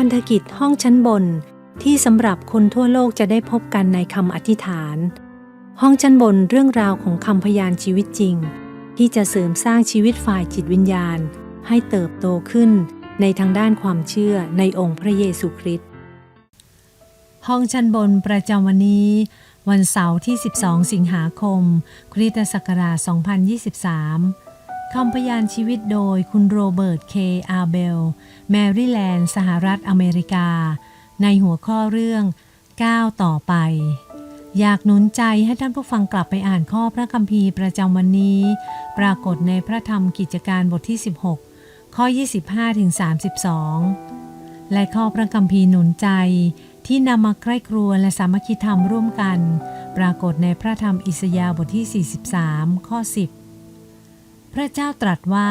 พันธกิจห้องชั้นบนที่สำหรับคนทั่วโลกจะได้พบกันในคำอธิษฐาน ห้องชั้นบนเรื่องราวของคำพยานชีวิตจริง ที่จะเสริมสร้างชีวิตฝ่ายจิตวิญญาณ ให้เติบโตขึ้นในทางด้านความเชื่อในองค์พระเยซูคริสต์ห้องชั้นบนประจำวันนี้ วันเสาร์ที่ 12 สิงหาคม คริสตศักราช 2023 คำพยานชีวิตโดยคุณโรเบิร์ต เคอาเบล แมริแลนด์ สหรัฐอเมริกา ในหัวข้อเรื่องก้าวต่อไป อยากหนุนใจให้ท่านผู้ฟังกลับไปอ่านข้อพระคัมภีร์ประจำวันนี้ ปรากฏในพระธรรมกิจการบทที่ 16 ข้อ 25ถึง32 และข้อพระคัมภีร์หนุนใจที่นำมาใกล้ครัวและสามัคคีธรรมร่วมกัน ปรากฏในพระธรรมอิสยาห์บทที่ 43 ข้อ 10 พระเจ้าตรัสว่า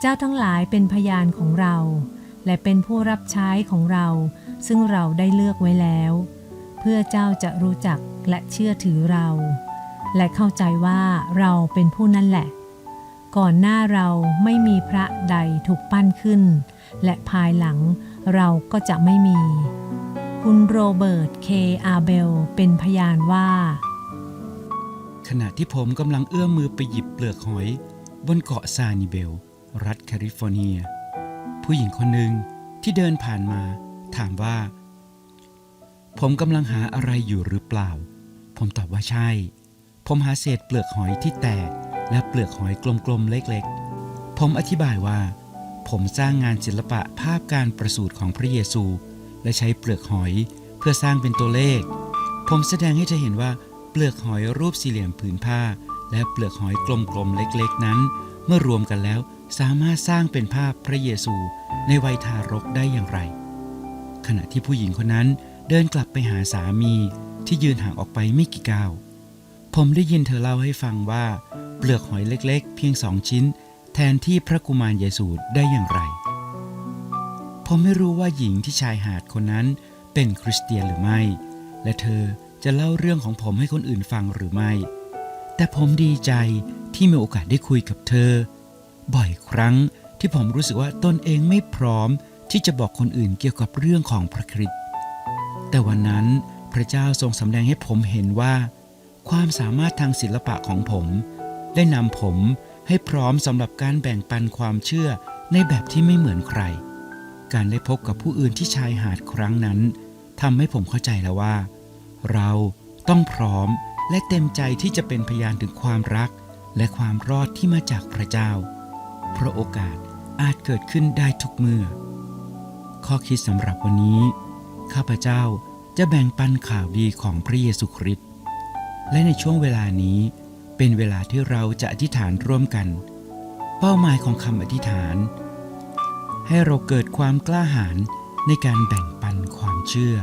เจ้าทั้งหลายเป็นพยานของเรา และเป็นผู้รับใช้ของเรา ซึ่งเราได้เลือกไว้แล้ว เพื่อเจ้าจะรู้จักและเชื่อถือเรา และเข้าใจว่าเราเป็นผู้นั่นแหละ ก่อนหน้าเราไม่มีพระใดถูกปั้นขึ้น และภายหลังเราก็จะไม่มี คุณโรเบิร์ต เค อาเบล เป็นพยานว่า ขณะที่ผมกำลังเอื้อมมือไปหยิบเปลือกหอย บนเกาะซานิเบล รัฐแคลิฟอร์เนีย ผู้หญิงคนหนึ่งที่เดินผ่านมาถามว่า ผมกำลังหาอะไรอยู่หรือเปล่า ผมตอบว่าใช่ ผมหาเศษเปลือกหอยที่แตก และเปลือกหอยกลมๆเล็กๆ ผมอธิบายว่า ผมสร้างงานศิลปะภาพการประสูติของพระเยซู และใช้เปลือกหอยเพื่อสร้างเป็นตัวเลข ผมแสดงให้เธอเห็นว่าเปลือกหอยรูปสี่เหลี่ยมผืนผ้า และเปลือกหอยกลมๆเล็กๆนั้น เมื่อรวมกันแล้วสามารถสร้างเป็นภาพพระเยซูในวัยทารกได้อย่างไร ขณะที่ผู้หญิงคนนั้นเดินกลับไปหาสามีที่ยืนห่างออกไปไม่กี่ก้าว ผมได้ยินเธอเล่าให้ฟังว่า เปลือกหอยเล็กๆ เพียงสองชิ้น แทนที่พระกุมารเยซูได้อย่างไร ผมไม่รู้ว่าหญิงที่ชายหาดคนนั้นเป็นคริสเตียนหรือไม่ และเธอจะเล่าเรื่องของผมให้คนอื่นฟังหรือไม่ แต่ผมดีใจที่มีโอกาสได้คุยกับเธอ บ่อยครั้งที่ผมรู้สึกว่าตนเองไม่พร้อมที่จะบอกคนอื่นเกี่ยวกับเรื่องของพระคริสต์แต่วันนั้นพระเจ้าทรงสำแดงให้ผมเห็นว่า ความสามารถทางศิลปะของผม ได้นำผมให้พร้อมสำหรับการแบ่งปันความเชื่อในแบบที่ไม่เหมือนใคร การได้พบกับผู้อื่นที่ชายหาดครั้งนั้นทำให้ผมเข้าใจแล้วว่า เราต้องพร้อม และเต็มใจที่จะเป็นพยานถึงความรัก และความรอดที่มาจากพระเจ้า เพราะโอกาสอาจเกิดขึ้นได้ทุกเมื่อ ข้อคิดสำหรับวันนี้ ข้าพเจ้าจะแบ่งปันข่าวดีของพระเยซูคริสต์และในช่วงเวลานี้เป็นเวลาที่เราจะอธิษฐานร่วมกัน เป้าหมายของคำอธิษฐาน ให้เราเกิดความกล้าหาญในการแบ่งปันความเชื่อ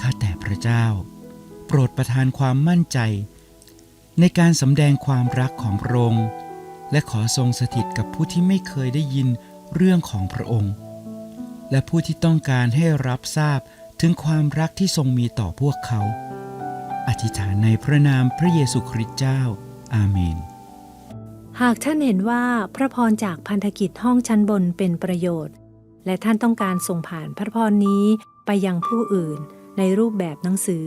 ข้าแต่พระเจ้า ปรดประทานความมั่นใจ ในการสำแดงความรักของพระองค์ และขอทรงสถิตกับผู้ที่ไม่เคยได้ยินเรื่องของพระองค์ และผู้ที่ต้องการให้รับทราบถึงความรักที่ทรงมีต่อพวกเขา อธิษฐานในพระนามพระเยซูคริสต์เจ้า อาเมน หากท่านเห็นว่าพระพรจากพันธกิจห้องชั้นบนเป็นประโยชน์ และท่านต้องการส่งผ่านพระพรนี้ไปยังผู้อื่นในรูปแบบหนังสือ